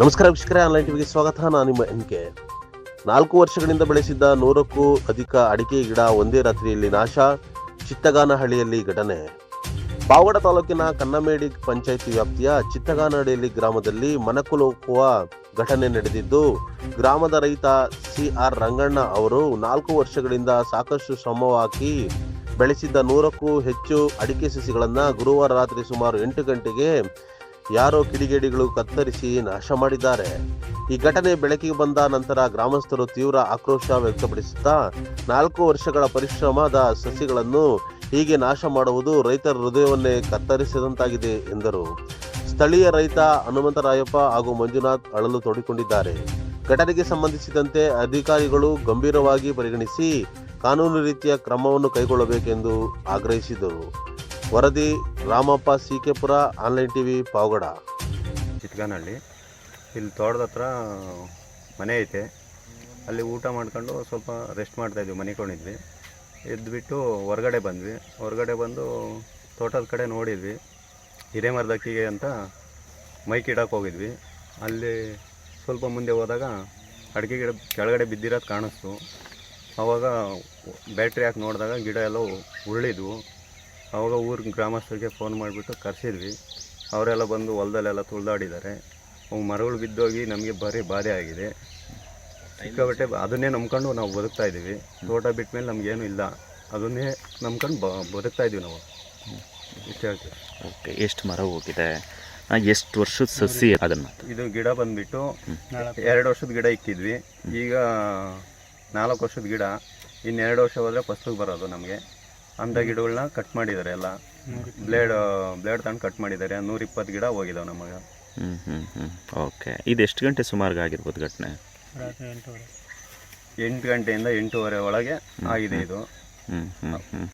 ನಮಸ್ಕಾರ ವೀಕ್ಷಕರೇ ಆನ್ಲೈನ್ ಟಿವಿಗೆ ಸ್ವಾಗತ. ನಾನು ನಿಮ್ಮ ಎಂಕೆ ನಾಲ್ಕು ವರ್ಷಗಳಿಂದ ಬೆಳೆಸಿದ್ದ ನೂರಕ್ಕೂ ಅಧಿಕ ಅಡಿಕೆ ಗಿಡ ಒಂದೇ ರಾತ್ರಿಯಲ್ಲಿ ನಾಶ. ಚಿತ್ತಗಾನಹಳ್ಳಿಯಲ್ಲಿ ಘಟನೆ. ಪಾವಗಡ ತಾಲೂಕಿನ ಕನ್ನಮೇಡಿ ಪಂಚಾಯಿತಿ ವ್ಯಾಪ್ತಿಯ ಚಿತ್ತಗಾನಹಳ್ಳಿಯಲ್ಲಿ ಗ್ರಾಮದಲ್ಲಿ ಮನಕುಲೋಕುವ ಘಟನೆ ನಡೆದಿದ್ದು, ಗ್ರಾಮದ ರೈತ ಸಿ ಆರ್ ರಂಗಣ್ಣ ಅವರು ನಾಲ್ಕು ವರ್ಷಗಳಿಂದ ಸಾಕಷ್ಟು ಶ್ರಮ ಹಾಕಿ ಬೆಳೆಸಿದ್ದ ನೂರಕ್ಕೂ ಹೆಚ್ಚು ಅಡಿಕೆ ಸಸಿಗಳನ್ನು ಗುರುವಾರ ರಾತ್ರಿ ಸುಮಾರು ಎಂಟು ಗಂಟೆಗೆ ಯಾರೋ ಕಿಡಿಗೇಡಿಗಳು ಕತ್ತರಿಸಿ ನಾಶ ಮಾಡಿದ್ದಾರೆ. ಈ ಘಟನೆ ಬೆಳಕಿಗೆ ಬಂದ ನಂತರ ಗ್ರಾಮಸ್ಥರು ತೀವ್ರ ಆಕ್ರೋಶ ವ್ಯಕ್ತಪಡಿಸುತ್ತಾ ನಾಲ್ಕು ವರ್ಷಗಳ ಪರಿಶ್ರಮದ ಸಸಿಗಳನ್ನು ಹೀಗೆ ನಾಶ ಮಾಡುವುದು ರೈತರ ಹೃದಯವನ್ನೇ ಕತ್ತರಿಸಿದಂತಾಗಿದೆ ಎಂದರು. ಸ್ಥಳೀಯ ರೈತ ಹನುಮಂತರಾಯಪ್ಪ ಹಾಗೂ ಮಂಜುನಾಥ್ ಅಳಲು ತೋಡಿಕೊಂಡಿದ್ದಾರೆ. ಘಟನೆಗೆ ಸಂಬಂಧಿಸಿದಂತೆ ಅಧಿಕಾರಿಗಳು ಗಂಭೀರವಾಗಿ ಪರಿಗಣಿಸಿ ಕಾನೂನು ರೀತಿಯ ಕ್ರಮವನ್ನು ಕೈಗೊಳ್ಳಬೇಕೆಂದು ಆಗ್ರಹಿಸಿದರು. ವರದಿ, Ramappa C K Pura online TV, Pavagada. Chitganahalli ಇಲ್ಲಿ ತೋಟದ ಹತ್ರ, ಮನೆ ಐತೆ. ಅಲ್ಲಿ ಊಟ ಮಾಡ್ಕೊಂಡು ಸ್ವಲ್ಪ ರೆಸ್ಟ್ ಮಾಡ್ತಾಯಿದ್ವಿ ಮನಿಕೊಂಡಿದ್ವಿ ಎದ್ದುಬಿಟ್ಟು ಹೊರಗಡೆ ಬಂದ್ವಿ. ಹೊರಗಡೆ ಬಂದು ತೋಟದ ಕಡೆ ನೋಡಿದ್ವಿ. ಹಿರೇಮರದಕ್ಕಿಗೆ ಅಂತ ಮೈಕ್ ಇಡಕ್ಕೆ ಹೋಗಿದ್ವಿ. ಅಲ್ಲಿ ಸ್ವಲ್ಪ ಮುಂದೆ ಹೋದಾಗ ಅಡಿಕೆ ಗಿಡ ಕೆಳಗಡೆ ಬಿದ್ದಿರೋದು ಕಾಣಿಸ್ತು. ಆವಾಗ ಬ್ಯಾಟ್ರಿ ಹಾಕಿ ನೋಡಿದಾಗ ಗಿಡ ಎಲ್ಲ ಉರುಳಿದ್ವು. ಆವಾಗ ಊರ ಗ್ರಾಮಸ್ಥರಿಗೆ ಫೋನ್ ಮಾಡಿಬಿಟ್ಟು ಕರೆಸಿದ್ವಿ. ಅವರೆಲ್ಲ ಬಂದು ಹೊಲದಲ್ಲೆಲ್ಲ ತುಳಿದಾಡಿದ್ದಾರೆ. ಅವು ಮರಗಳು ಬಿದ್ದೋಗಿ ನಮಗೆ ಭಾರಿ ಬಾಧೆ ಆಗಿದೆ. ಸಿಕ್ಕಾಬಟ್ಟೆ ಅದನ್ನೇ ನಂಬ್ಕೊಂಡು ನಾವು ಬದುಕ್ತಾ ಇದ್ದೀವಿ. ತೋಟ ಬಿಟ್ಟ ಮೇಲೆ ನಮಗೇನು ಇಲ್ಲ. ಅದನ್ನೇ ನಂಬ್ಕೊಂಡು ಬ ಬದುಕ್ತಾ ಇದ್ದೀವಿ ನಾವು. ಇಷ್ಟು ಹೇಳ್ತೀವಿ ಓಕೆ ಎಷ್ಟು ಮರ ಹೋಗಿದೆ? ಎಷ್ಟು ವರ್ಷದ ಸಸಿ ಅದನ್ನು? ಇದು ಗಿಡ ಬಂದ್ಬಿಟ್ಟು ಎರಡು ವರ್ಷದ ಗಿಡ ಇಕ್ಕಿದ್ವಿ. ಈಗ ನಾಲ್ಕು ವರ್ಷದ ಗಿಡ. ಇನ್ನೆರಡು ವರ್ಷ ಹೋದರೆ ಫಸ್ಟಿಗೆ ಬರೋದು ನಮಗೆ. ಅಂಥ ಗಿಡಗಳನ್ನ ಕಟ್ ಮಾಡಿದ್ದಾರೆ ಎಲ್ಲ. ಬ್ಲೇಡ್ ಬ್ಲೇಡ್ ತಂದು ಕಟ್ ಮಾಡಿದ್ದಾರೆ ನೂರಿಪ್ಪತ್ತು ಗಿಡ ಹೋಗಿದಾವೆ ನಮಗೆ. ಹ್ಞೂ ಹ್ಞೂ ಹ್ಞೂ ಓಕೆ ಇದು ಎಷ್ಟು ಗಂಟೆ ಸುಮಾರಿಗೆ ಆಗಿರ್ಬೋದು ಘಟನೆ ಎಂಟು ಗಂಟೆಯಿಂದ ಎಂಟೂವರೆ ಒಳಗೆ ಆಗಿದೆ ಇದು. ಹ್ಞೂ ಹ್ಞೂ ಹ್ಞೂ